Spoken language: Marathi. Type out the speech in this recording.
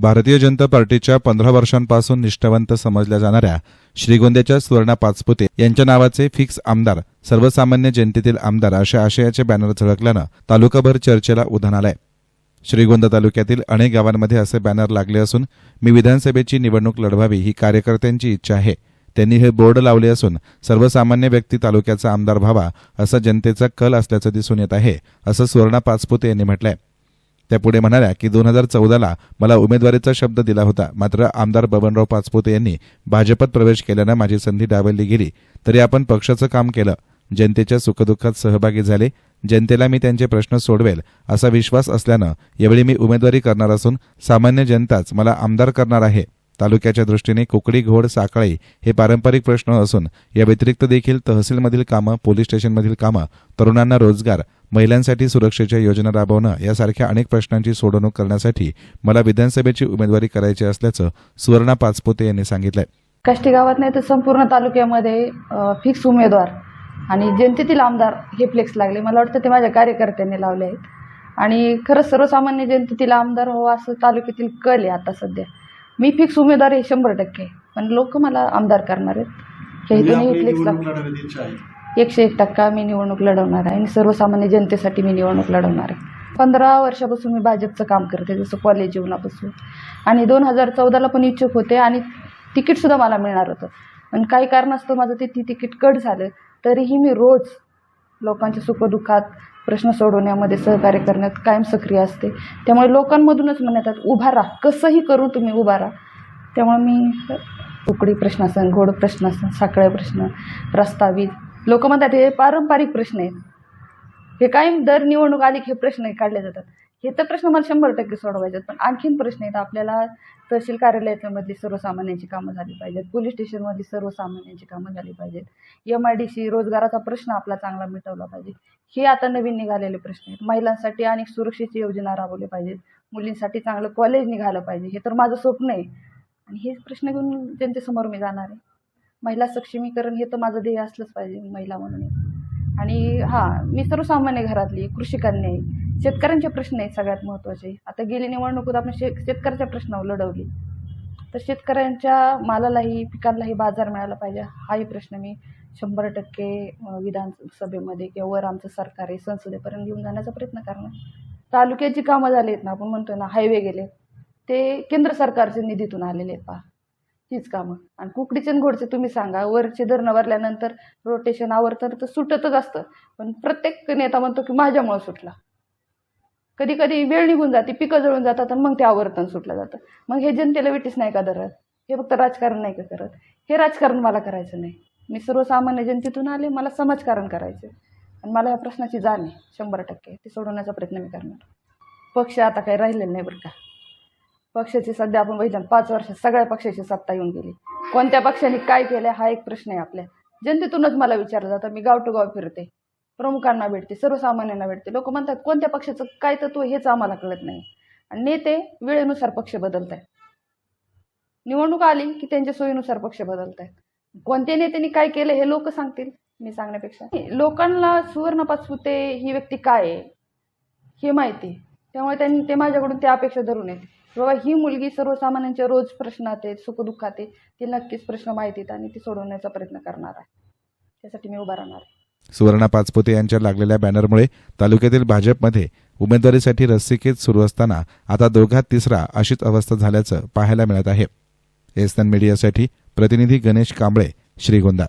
भारतीय जनता पार्टीच्या पंधरा वर्षांपासून निष्ठावंत समजल्या जाणाऱ्या श्रीगोंद्याच्या सुवर्णा पाचपुते यांच्या नावाचे फिक्स आमदार सर्वसामान्य जनतेतील आमदार अशा आशयाचे बॅनर झळकल्यानं तालुकाभर चर्चेला उधाण आलंय. श्रीगोंदा तालुक्यातील अनेक गावांमध्ये असे बॅनर लागले असून मी विधानसभेची निवडणूक लढवावी ही कार्यकर्त्यांची इच्छा आहे. त्यांनी हे बोर्ड लावले असून सर्वसामान्य व्यक्ती तालुक्याचा आमदार व्हावा असा जनतेचा कल असल्याचं दिसून येत आहे असं सुवर्णा पाचपुते यांनी म्हटलंय. त्या पुढे म्हणाल्या की दोन हजार चौदाला मला उमेदवारीचा शब्द दिला होता. मात्र आमदार बबनराव पाचपुते यांनी भाजपात प्रवेश केल्यानं माझी संधी डावलली गेली. तरी आपण पक्षाचं काम केलं. जनतेच्या सुखदुःखात सहभागी झाले. जनतेला मी त्यांचे प्रश्न सोडवेल असा विश्वास असल्यानं यावेळी मी उमेदवारी करणार असून सामान्य जनताच मला आमदार करणार आहे. तालुक्याच्या दृष्टीने कुकडी घोड साखळी हे पारंपरिक प्रश्न असून या व्यतिरिक्त देखील तहसीलमधील कामं पोलीस स्टेशनमधील कामं तरुणांना रोजगार महिलांसाठी सुरक्षेच्या योजना राबवणं यासारख्या अनेक प्रश्नांची सोडवणूक करण्यासाठी मला विधानसभेची उमेदवारी करायची असल्याचं सुवर्णा पाचपुते यांनी सांगितलंय. काष्टी गावात नाही तर संपूर्ण तालुक्यामध्ये फिक्स उमेदवार आणि जनतेतील आमदार हे फ्लेक्स लागले. मला वाटतं ते माझ्या कार्यकर्त्यांनी लावले आहेत. आणि खरंच सर्वसामान्य जनतेतील आमदार हो असं तालुक्यातील कल आहे आता सध्या. मी फिक्स उमेदवार आहे शंभर टक्के पण लोक मला आमदार करणार आहेत. हे फ्लेक्स निवडणूक एकशे एक टक्का मी निवडणूक लढवणार आहे आणि सर्वसामान्य जनतेसाठी मी निवडणूक लढवणार आहे. पंधरा वर्षापासून मी भाजपचं काम करते जसं कॉलेज जीवनापासून. आणि दोन हजार चौदाला पण इच्छुक होते आणि तिकीटसुद्धा मला मिळणार होतं. पण काही कारणास्तव माझं ते ती तिकीट कट झालं. तरीही मी रोज लोकांच्या सुखदुःखात प्रश्न सोडवण्यामध्ये सहकार्य करण्यात कायम सक्रिय असते. त्यामुळे लोकांमधूनच म्हणतात उभा राहा. कसंही करू तुम्ही उभा राहा. त्यामुळे मी उकडी प्रश्न असेल घोड प्रश्न असेल साखळे प्रश्न रस्ता वीज लोक म्हणतात हे पारंपरिक प्रश्न आहेत. हे कायम दर निवडणूक आली हे प्रश्न काढले जातात. हे तर प्रश्न मला शंभर टक्के सोडवायचे आहेत पण आणखीन प्रश्न आहेत. आपल्याला तहसील कार्यालयामधली सर्वसामान्यांची कामं झाली पाहिजेत. पोलीस स्टेशनमधली सर्वसामान्यांची कामं झाली पाहिजेत. एम आय डी सी रोजगाराचा प्रश्न आपला चांगला मिटवला पाहिजे. हे आता नवीन निघालेले प्रश्न आहेत. महिलांसाठी अनेक सुरक्षेची योजना राबवली पाहिजेत. मुलींसाठी चांगलं कॉलेज निघालं पाहिजे. हे तर माझं स्वप्न आहे. आणि हेच प्रश्न घेऊन जनतेसमोर मी जाणार आहे. महिला सक्षमीकरण हे तर माझं ध्येय असलंच पाहिजे महिला म्हणून. आणि हां मी सर्वसामान्य घरातली कृषिकांनी आहे. शेतकऱ्यांचे प्रश्न आहेत सगळ्यात महत्त्वाचे. आता गेली निवडणुकीत आपण शे शेतकऱ्याच्या प्रश्नावर लढवली. तर शेतकऱ्यांच्या मालालाही पिकांनाही बाजार मिळाला पाहिजे हाही प्रश्न मी शंभर टक्के विधानसभेमध्ये किंवा वर आमचं सरकार आहे संसदेपर्यंत घेऊन जाण्याचा प्रयत्न करणार. तालुक्याची कामं झाली आहेत ना आपण म्हणतो ना हायवे गेले. ते केंद्र सरकारच्या निधीतून आलेले आहेत पहा. हीच कामं. आणि कुकडीचे आणि घोडचे तुम्ही सांगा. वरचे धरणं भरल्यानंतर रोटेशन आवरतं तर सुटतच असतं. पण प्रत्येक नेता म्हणतो की माझ्यामुळं सुटला. कधी कधी वेळ निघून जाते पिकं जळून जातात आणि मग ते आवर्तन सुटलं जातं. मग हे जनतेला वेटीस नाही का धरत? हे फक्त राजकारण नाही का करत? हे राजकारण मला करायचं नाही. मी सर्वसामान्य जनतेतून आले मला समाजकारण करायचं आणि मला या प्रश्नाची जाण आहे शंभर टक्के. ती सोडवण्याचा प्रयत्न मी करणार. पक्ष आता काही राहिलेला नाही बरं का. पक्षाची सध्या आपण बघितलं पाच वर्षात सगळ्या पक्षाची सत्ता येऊन गेली. कोणत्या पक्षाने काय केलं हा एक प्रश्न आहे आपल्या. जनतेतूनच मला विचारलं जातं मी गाव टू गाव फिरते. प्रमुखांना भेटते सर्वसामान्यांना भेटते. लोक म्हणतात कोणत्या पक्षाचं काय तत्व हेच आम्हाला कळत नाही. आणि नेते वेळेनुसार पक्ष बदलत आहेत निवडणूक आली की त्यांच्या सोयीनुसार पक्ष बदलत आहेत कोणत्या नेत्यांनी काय केलं हे लोक सांगतील मी सांगण्यापेक्षा. लोकांना सुवर्ण पाचपुते ही व्यक्ती काय आहे हे माहिती आहे. त्यामुळे त्यांनी ते माझ्याकडून त्या अपेक्षा धरून येते. बाबा ही मुलगी सर्वसामान्यांच्या रोज प्रश्नात आहेत सुखदुःखात आहे ती नक्कीच प्रश्न माहिती आहेत आणि ती सोडवण्याचा प्रयत्न करणार आहे. त्यासाठी मी उभा राहणार आहे. सुवर्णा पाचपुते यांच्या लागलेल्या बॅनरमुळे तालुक्यातील भाजपमध्ये उमेदवारीसाठी रस्सीखेच सुरू असताना आता दोघात तिसरा अशीच अवस्था झाल्याचं पाहायला मिळत आहे. एसएन मीडियासाठी प्रतिनिधी गणेश कांबळे श्रीगोंदा.